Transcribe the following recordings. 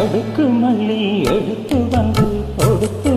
அடுக்கு மல்லி எடுத்து வந்து கொடுத்து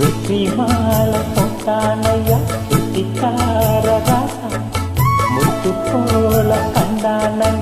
రుచిహాల పొట్టానయ్య రుచికార రాస ముట్టుకోల కందానయ్య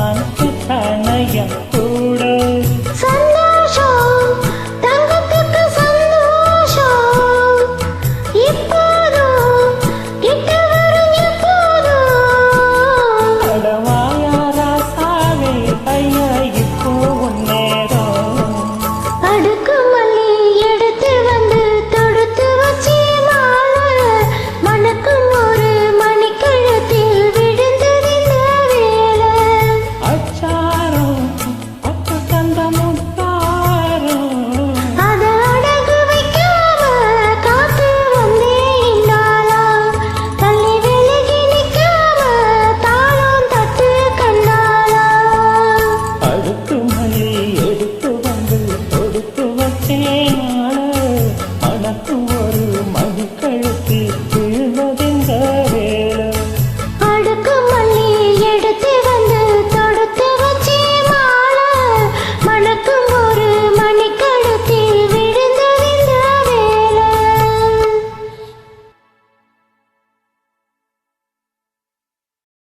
Yeah.